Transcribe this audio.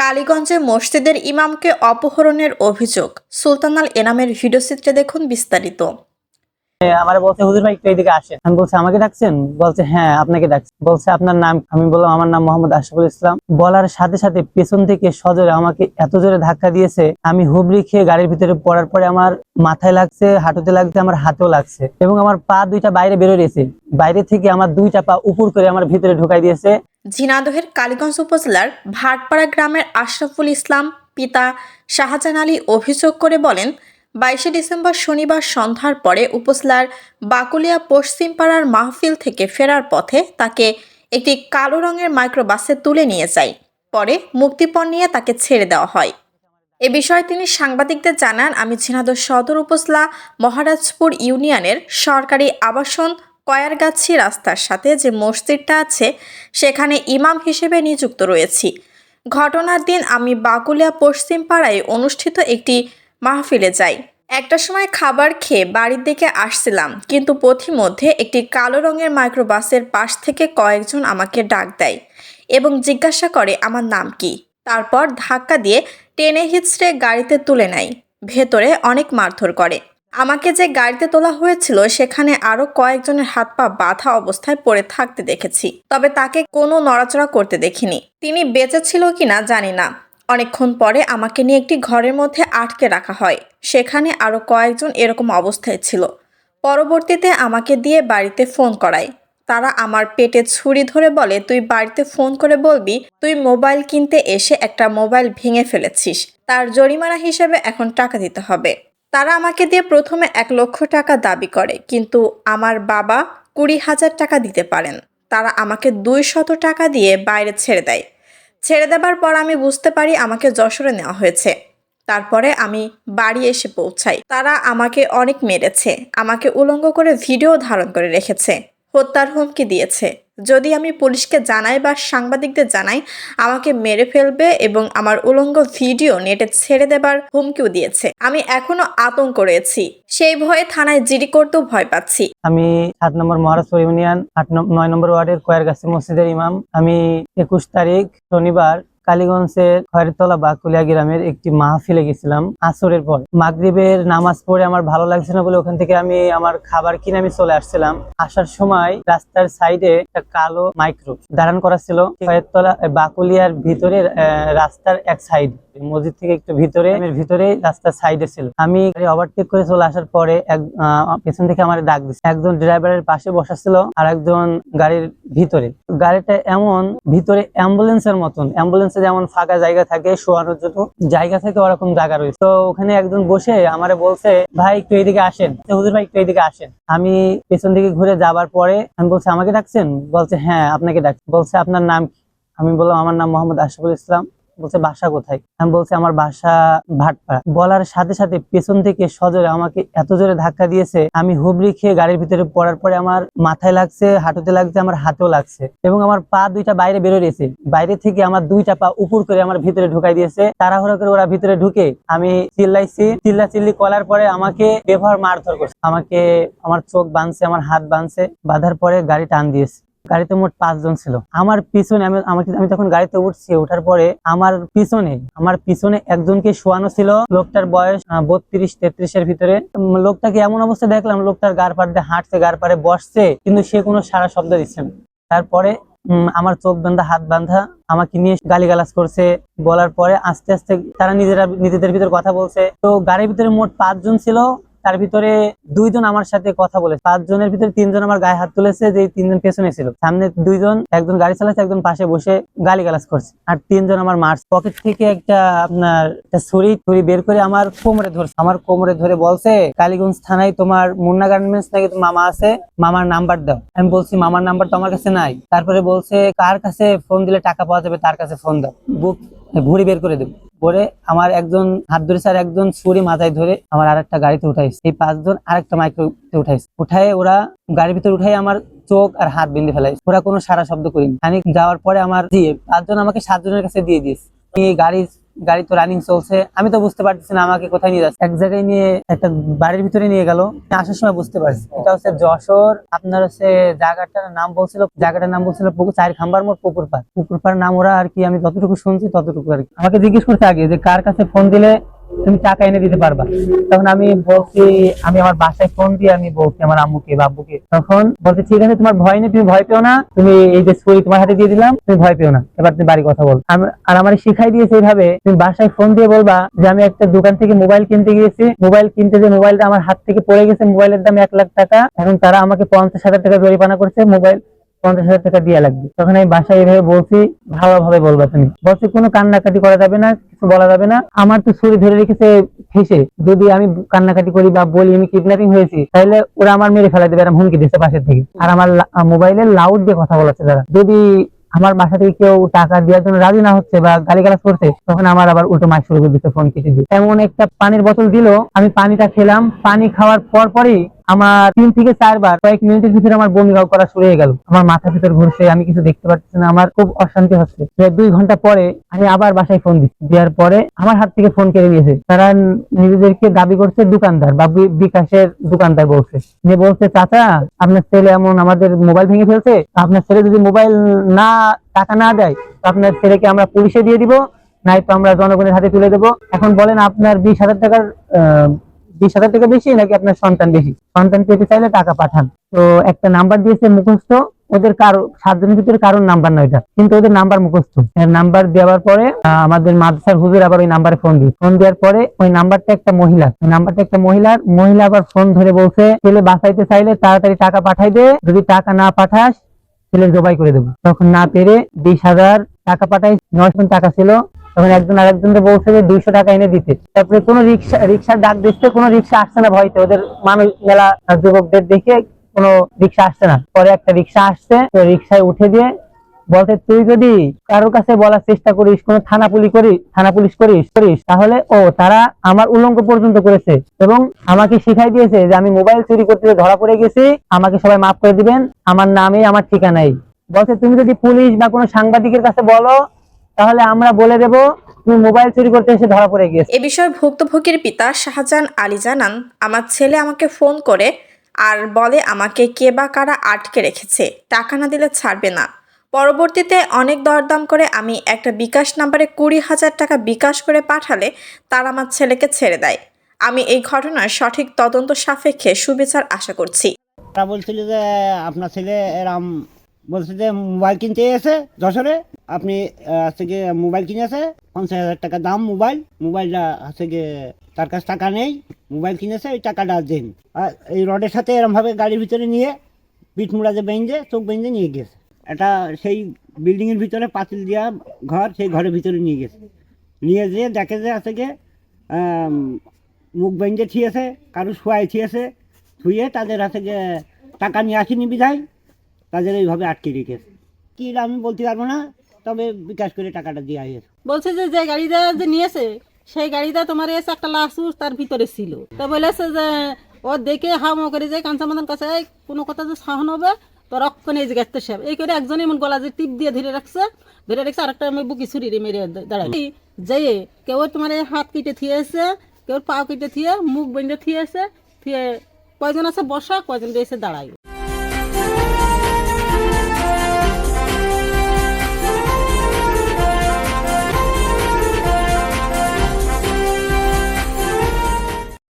কালীগঞ্জে মসজিদের ইমামকে অপহরণের অভিযোগ। সুলতানাল এনামের ভিডিওচিত্রে দেখুন বিস্তারিত। আমার বলছে, হুজুর ভাই, একটু আসেন। আমি বলছি, আমাকে ডাকছেন? বলছে হ্যাঁ আপনাকে ডাকছি। বলছে, আপনার নাম? আমি বললাম, আমার নাম মোহাম্মদ ইসলাম। বলার সাথে সাথে পেছন থেকে সজোরে আমাকে এত জোরে ধাক্কা দিয়েছে, আমি হুবড়ি খেয়ে গাড়ির ভিতরে পড়ার পরে আমার মাথায় লাগছে, হাঁটুতে লাগছে, আমার হাতেও লাগছে এবং আমার পা দুইটা বাইরে বেরোয়েছে বাইরে থেকে আমার দুইটা পা উপর করে আমার ভিতরে ঢুকাই দিয়েছে। ঝিনাদহের কালীগঞ্জ উপজেলার ভাটপাড়া গ্রামের আশরাফুল ইসলাম পিতা শাহজাহান আলী অভিযোগ করে বলেন, বাইশে ডিসেম্বর শনিবার সন্ধ্যার পরে উপজেলার বাকুলিয়া পশ্চিম পাড়ার মাহফিল থেকে ফেরার পথে তাকে একটি কালো রঙের মাইক্রোবাসে তুলে নিয়ে যায়। পরে মুক্তিপণ নিয়ে তাকে ছেড়ে দেওয়া হয়। এ বিষয়ে তিনি সাংবাদিকদের জানান, আমি ঝিনাদহ সদর উপজেলা মহারাজপুর ইউনিয়নের সরকারি আবাসন কয়ারগাছি রাস্তার সাথে যে মসজিদটা আছে, সেখানে ইমাম হিসেবে নিযুক্ত রয়েছি। ঘটনার দিন আমি বাকুলিয়া পশ্চিম পাড়ায় অনুষ্ঠিত একটি মাহফিলে যাই। একটা সময় খাবার খেয়ে বাড়ির দিকে আসছিলাম, কিন্তু পথিমধ্যে একটি কালো রঙের মাইক্রোবাসের পাশ থেকে কয়েকজন আমাকে ডাক দেয় এবং জিজ্ঞাসা করে আমার নাম কি। তারপর ধাক্কা দিয়ে টেনে হিচড়ে গাড়িতে তুলে নেয়। ভেতরে অনেক মারধর করে। আমাকে যে গাড়িতে তোলা হয়েছিল, সেখানে আরও কয়েকজনের হাত পা বাঁধা অবস্থায় পড়ে থাকতে দেখেছি, তবে তাকে কোনো নড়াচড়া করতে দেখিনি। তিনি বেঁচে ছিল কি না জানি না। অনেকক্ষণ পরে আমাকে নিয়ে একটি ঘরের মধ্যে আটকে রাখা হয়। সেখানে আরও কয়েকজন এরকম অবস্থায় ছিল। পরবর্তীতে আমাকে দিয়ে বাড়িতে ফোন করায়। তারা আমার পেটে ছুরি ধরে বলে, তুই বাড়িতে ফোন করে বলবি, তুই মোবাইল কিনতে এসে একটা মোবাইল ভেঙে ফেলেছিস। তার জরিমানা হিসেবে এখন টাকা দিতে হবে। তারা আমাকে দিয়ে প্রথমে এক লক্ষ টাকা দাবি করে, কিন্তু আমার বাবা কুড়ি হাজার টাকা দিতে পারেন। তারা আমাকে দুই শত টাকা দিয়ে বাইরে ছেড়ে দেয়। ছেড়ে দেবার পর আমি বুঝতে পারি আমাকে যশোরে নেওয়া হয়েছে। তারপরে আমি বাড়ি এসে পৌঁছাই। তারা আমাকে অনেক মেরেছে, আমাকে উলঙ্গ করে ভিডিও ধারণ করে রেখেছে, হত্যার হুমকি দিয়েছে। যদি আমি পুলিশকে জানাই বা সাংবাদিকদের জানাই, আমাকে মেরে ফেলবে এবং আমার উলঙ্গ ভিডিও নেটে ছেড়ে দেবার হুমকিও দিয়েছে। আমি এখনও আতঙ্ক রয়েছি। সেই ভয়ে থানায় জিডি করতেও ভয় পাচ্ছি। আমি সাত নম্বর মহারাষ্ট্র ইউনিয়ন, আট নয় নম্বর ওয়ার্ডের কয়ের গাছি মসজিদের ইমাম। আমি একুশ তারিখ শনিবার কালীগঞ্জের খয়েরতলা বাকুলিয়া গ্রামের একটি মাহফিলে গেছিলাম আসরের পর। মাগরিবের নামাজ পড়ে আমার ভালো লাগছে না বলে ওখান থেকে আমি আমার খাবার কিনে আমি চলে আসছিলাম। আসার সময় রাস্তার সাইডে একটা কালো মাইক্রো দাঁড়ান করা ছিল। খয়েরতলা বাকুলিয়ার ভিতরে রাস্তার এক সাইড মসজিদ থেকে একটু ভিতরে ভিতরে রাস্তার সাইডে ছিল। আমি ওভারটেক করে চলে আসার পরে এক পেছন থেকে আমার ডাক দিচ্ছে একজন ড্রাইভারের পাশে বসা ছিল আর একজন গাড়ির ভিতরে। গাড়িটা এমন, ভিতরে অ্যাম্বুলেন্সের মতন। অ্যাম্বুলেন্সে যেমন ফাঁকা জায়গা থাকে, শোয়ানোর জন্য জায়গা থেকে, ওরকম জায়গা রয়েছে। তো ওখানে একজন বসে আমারে বলছে, ভাই, একটু এইদিকে আসেন। তো হুজুর ভাই, একটু এইদিকে আসেন। আমি পেছন দিকে ঘুরে যাবার পরে আমি বলছি, আমাকে ডাকছেন? বলছে হ্যাঁ আপনাকে ডাক বলছে, আপনার নাম কি? আমি বললাম, আমার নাম মোহাম্মদ আশিফুল ইসলাম। বলছে, বাসা কোথায়? আমি বলছি, আমার বাসা ভাটপাড়া। বলার সাথে সাথে পেছন থেকে সজোরে আমাকে এত জোরে ধাক্কা দিয়েছে, আমি হুবড়ি খেয়ে গাড়ির ভিতরে পড়ার পরে আমার মাথায় লাগছে, হাঁটুতে লাগছে, আমার হাতেও লাগছে এবং আমার পা দুইটা বাইরে বেরোয়েছে বাইরে থেকে আমার দুইটা পা উপর করে আমার ভিতরে ঢুকাই দিয়েছে। তাড়াহুড়ো করে ওরা ভিতরে ঢুকে আমি চিল্লাইছি চিল্লা চিল্লি করার পরে আমাকে ব্যবহার মারধর করছে। আমাকে, আমার চোখ বাঁধছে, আমার হাত বাঁধছে, বাঁধার পরে গাড়ি টান দিয়েছে। গাড়িতে মোট পাঁচজন ছিল। আমার পিছনে আমি আমি তখন গাড়িতে উঠছি। ওঠার পরে আমার পিছনে আমার পিছনে একজনকে শোয়ানো ছিল। লোকটার বয়স বত্রিশ, তেত্রিশের ভিতরে। লোকটাকে এমন অবস্থায় দেখলাম, লোকটার গার পাড় হাঁটছে গার পাড়ে বসছে, কিন্তু সে কোনো সারা শব্দ দিচ্ছে না। তারপরে আমার চোখ বান্ধা, হাত বান্ধা আমাকে নিয়ে গালিগালাজ করছে। বলার পরে আস্তে আস্তে তারা নিজেরা নিজেদের ভিতরে কথা বলছে। তো গাড়ির ভিতরে মোট পাঁচজন ছিল। তার ভিতরে দুইজন আমার সাথে কথা বলেছে পাঁচজনের ভিতরে তিনজন আমার গায়ে হাত তুলেছে যে তিনজন পেছনে ছিল। সামনে দুইজন, একজন গাড়ি চালাচ্ছে, একজন পাশে বসে গালি গালাজ করছে। আর তিনজন আমার মার্চ পকেট থেকে একটা আপনার একটা ছুরি ছুরি বের করে আমার কোমরে ধরছে আমার কোমরে ধরে বলছে, কালীগঞ্জ থানায় তোমার মুন্না গার্মেন্টস নাকি মামা আছে? মামার নাম্বার দাও। আমি বলছি, মামার নাম্বার তো আমার কাছে নাই। তারপরে বলছে, কার কাছে ফোন দিলে টাকা পাওয়া যাবে তার কাছে ফোন দাও। বুক ঘুরি বের করে দেবো। পরে আমার একজন, হাত ধরে স্যার একজন ছুরি মাথায় ধরে আমার আর একটা গাড়িতে উঠাইছে। এই পাঁচজন আর একটা মাইক্রোতে উঠাইছে। উঠায় ওরা গাড়ির ভিতরে উঠাই আমার চোখ আর হাত বেঁধে ফেলাইছে। ওরা কোনো সারা শব্দ করিনি। খানিক যাওয়ার পরে আমার দিয়ে পাঁচজন আমাকে সাতজনের কাছে দিয়ে দিয়েছে। গাড়ি গাড়ি তো রানিং চলছে। আমি তো বুঝতে পারতেছি না আমাকে কোথায় নিয়ে যাচ্ছে। এক জায়গায় নিয়ে একটা বাড়ির ভিতরে নিয়ে গেল। আসার সময় বুঝতে পারছি। এটা হচ্ছে যশোর, আপনার হচ্ছে জায়গাটার নাম বলছিল জায়গাটার নাম বলছিল চার খাম্বার মোড় পুকুর পাড় পুকুর পাড় নাম ওরা আর কি আমি যতটুকু শুনছি ততটুকু আর কি। আমাকে জিজ্ঞেস করতে আগে যে কার কাছে ফোন দিলে তুমি টাকা এনে দিতে পারবা। তখন আমি বলছি আমি আমার বাসায় ফোন দিয়ে আমি বলছি আমার আম্মুকে বাব্বুকে তখন বলছে, ঠিক আছে, তোমার ভয় নেই, তুমি ভয় পেও না। তুমি এই যে ছুরি তোমার হাতে দিয়ে দিলাম, তুমি ভয় পেও না। এবার তুমি বাড়ি কথা বল। আর আমার শিখাই দিয়েছে এইভাবে, তুমি বাসায় ফোন দিয়ে বলবা যে, আমি একটা দোকান থেকে মোবাইল কিনতে গিয়েছি। মোবাইল কিনতে যে মোবাইলটা আমার হাত থেকে পড়ে গেছে, মোবাইলের দাম এক লাখ টাকা। এখন তারা আমাকে পঞ্চাশ হাজার টাকা জরিমানা করছে, মোবাইল পঞ্চাশ হাজার টাকা দিয়ে লাগবে। তখন আমি বাসায় এইভাবে বলছি, ভালোভাবে বলবা তুমি। বলছি কোনো কান্নাকাটি করা যাবে না, কিছু বলা যাবে না। আমার তো ছুরি ধরে রেখেছে ফেসে। যদি আমি কান্নাকাটি করি বা বলি আমি কিডন্যাপিং হয়েছি, তাহলে ওরা আমার মেরে ফেলা দেবে, এরম হুমকি দিচ্ছে পাশের থেকে। আর আমার মোবাইলে লাউড দিয়ে কথা বলাচ্ছে তারা। যদি আমার বাসা থেকে কেউ টাকা দেওয়ার জন্য রাজি না হচ্ছে বা গালিগালাজ করছে, তখন আমার আবার উল্টো মাছ শুরু করে দিচ্ছে ফোন কেটে দিয়ে এমন একটা পানির বোতল দিল, আমি পানিটা খেলাম। পানি খাওয়ার পর পরই আমার তিন থেকে চারবার কয়েক মিনিটের ভিতরে আমার বমি করা শুরু হয়ে গেল। আমার মাথা ভিতর ঘুরছে, আমি কিছু দেখতে পাচ্ছি না, আমার খুব অশান্তি হচ্ছে। দুই ঘণ্টা পরে আমি আবার বাসায় ফোন দিচ্ছি। দেওয়ার পরে আমার হাত থেকে ফোন কেড়ে নিয়েছে। তারা নিজেদেরকে দাবি করছে দোকানদার বা বিকাশের দোকানদার বলছে। নিয়ে বলছে, চাচা, আপনার ছেলে এমন আমাদের মোবাইল ভেঙে ফেলছে। আপনার ছেলে যদি মোবাইল না, টাকা না দেয় আপনার ছেলেকে আমরা পুলিশে দিয়ে দিব। নাই তো আমরা জনগণের হাতে তুলে দেবো। এখন বলেন আপনার বিশ হাজার টাকার বিশ হাজার টাকা বেশি নাকি আপনার সন্তান বেশি? সন্তান পেতে চাইলে টাকা পাঠান। তো একটা নাম্বার দিয়েছে মুখস্থ। ওদের কারও, সাতজনের ভিতরে কারোর নাম্বার নয় এটা। কিন্তু ওদের নাম্বার মুখস্থ। নাম্বার দেওয়ার পরে আমাদের মাদ্রাসার হুজুর আবার ওই নাম্বারে ফোন দিই ফোন দেওয়ার পরে ওই নাম্বারটা একটা মহিলা। নাম্বারটা একটা মহিলার। মহিলা আবার ফোন ধরে বলছে, ছেলে বাঁচাইতে চাইলে তাড়াতাড়ি টাকা পাঠাই দে। যদি টাকা না পাঠাস ছেলে জবাই করে দেবো। তখন না পেরে বিশ হাজার টাকা পাঠাই। নয়শো টাকা ছিল। তখন একজন আরেকজনকে বলছে যে দুইশো টাকা এনে দিতে। তারপরে কোনো রিক্সা, রিক্সার ডাক দিচ্ছে কোনো রিক্সা আসছে না ভয়তে। ওদের মানুষ মেলা যুবকদের দেখে কোনো রিক্সা আসছে না। পরে একটা রিক্সা আসছে, তো রিক্সায় উঠে দিয়ে বলতে তুই যদি কারোর কাছে বলার চেষ্টা করিস, কোনো থানা পুলিশ করিস, থানা পুলিশ করিস করিস, তাহলে ও, তারা আমার উল্লঙ্ঘ পর্যন্ত করেছে এবং আমাকে শিখাই দিয়েছে যে আমি মোবাইল চুরি করতে ধরা পড়ে গেছি, আমাকে সবাই মাফ করে দিবেন। আমার নামে, আমার ঠিকানাই বলছে, তুমি যদি পুলিশ বা কোনো সাংবাদিকের কাছে বলো তাহলে আমরা বলে দেব তুমি মোবাইল চুরি করতে এসে ধরা পড়ে গিয়েছে। এ বিষয়ে ভুক্তভোগীর পিতা শাহজাহান আলী জানান আমার ছেলে আমাকে ফোন করে আর বলে আমাকে কে বা কারা আটকে রেখেছে টাকা না দিলে ছাড়বে না। পরবর্তীতে অনেক দরদাম করে আমি একটা বিকাশ নাম্বারে কুড়ি হাজার টাকা বিকাশ করে পাঠালে তারা আমার ছেলেকে ছেড়ে দেয়। আমি এই ঘটনার সঠিক তদন্ত সাপেক্ষে সুবিচার আশা করছি। তারা বলছিল যে আপনার ছেলে এরম বলছে যে মোবাইল কিনতে এসে যশোরে, আপনি হচ্ছে গিয়ে মোবাইল কিনেছে পঞ্চাশ হাজার টাকা দাম মোবাইল, মোবাইলটা হচ্ছে গিয়ে তার কাছে টাকা নেই, মোবাইল কিনেছে ওই টাকাটা দিন। আর এই রডের সাথে এরমভাবে গাড়ির ভিতরে নিয়ে পিঠ মুড়া যে বেঞ্জে চোখ বেঞ্জে নিয়ে গেছে। এটা সেই বিল্ডিংয়ের ভিতরে পাঁচিল দেওয়া ঘর, সেই ঘরের ভিতরে নিয়ে গেছে। নিয়ে যেয়ে দেখে যে আছে গিয়ে মুখ বেঞ্জে থিয়েছে, কারও শোয়াই থিয়েছে, থুয়ে তাদের হাতে গিয়ে টাকা নিয়ে আসেনি বিধায়। তাদের এইভাবে আটকে রেখেছে। কি আমি বলতে পারব না তবে বিকাশ করে টাকাটা দিয়ে আসে বলছে যে যে গাড়িটা যে নিয়েছে সেই গাড়িটা তোমার এসে একটা লাসুস তার ভিতরে ছিল। তো বলেছে যে ও দেখে হাওয়া করে যে কাঞ্চা মাদান কাছে কোনো কথা যে সাহন হবে তো রক্ষণ এই যে গাছতে সাহেব এই করে একজন এমন গলা যে টিপ দিয়ে ধরে রাখছে ধরে রাখছে আরেকটা আমি বুকি ছুরি মেরে দাঁড়াই যেয়ে কেউ তোমার এই হাত কেটে থিয়েছে কেউ পা কেটে থিয়ে মুখ বেঁধে থিয়েছে থিয়ে কয়জন আছে বসা কয়জন এসে দাঁড়ায়।